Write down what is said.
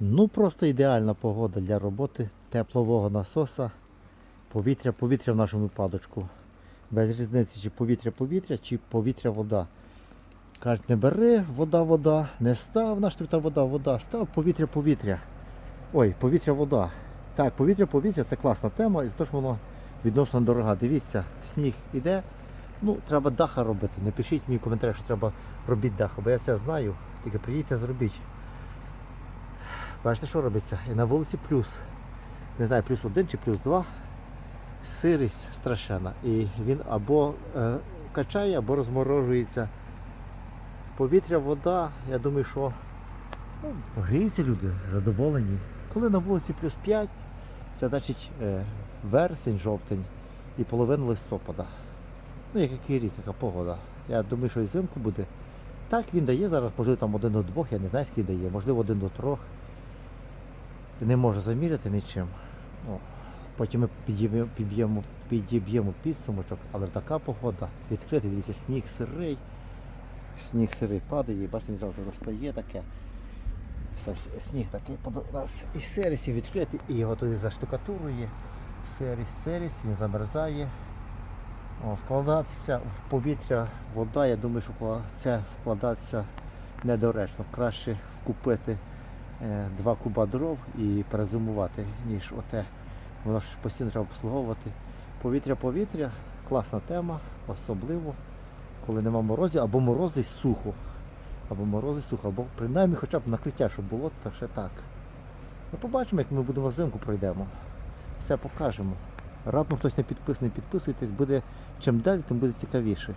Ну просто ідеальна погода для роботи теплового насоса. Повітря, повітря в нашому випадочку. Без різниці, чи повітря-повітря, чи повітря-вода. Кажуть, не бери вода, вода, не став наш тут вода, вода, став повітря-повітря. Ой, повітря-вода. Так, повітря-повітря це класна тема, і того ж воно відносно дорога. Дивіться, сніг іде. Ну, треба даха робити. Не пишіть мені в коментарях, що треба робити даха, бо я це знаю. Тільки приїдьте зробіть. Бачите, що робиться? І на вулиці плюс. Не знаю, плюс один чи плюс два. Сирість страшенна. І він або е, качає, або розморожується. Повітря, вода, я думаю, що ну, гріються люди, задоволені. Коли на вулиці плюс 5, це значить е, вересень, жовтень і половина листопада. Ну, як який рік, яка погода. Я думаю, що і взимку буде. Так він дає зараз, можливо, там один до двох, я не знаю, скільки дає, можливо, один до трьох. Не можу заміряти нічим. Ну, потім ми підіб'ємо, підіб'ємо, підіб'ємо підсумочок, але така погода відкритий, дивіться, сніг сирий. Сніг сирий падає, бачите, він зразу розстає таке. Сніг такий у і сирість і відкритий, і його туди заштукатурує. Сирість, сирість, він замерзає. О, вкладатися в повітря, вода, я думаю, що це вкладатися недоречно. Краще вкупити два куба дров і перезимувати, ніж оте. Воно ж постійно треба обслуговувати. Повітря, повітря, класна тема, особливо, коли нема морозів, або морози сухо. Або морози сухо, або принаймні хоча б накриття, щоб було, то ще так. Ну, побачимо, як ми будемо взимку пройдемо. Все покажемо. Раптом хтось не підписаний, підписуйтесь, буде чим далі, тим буде цікавіше.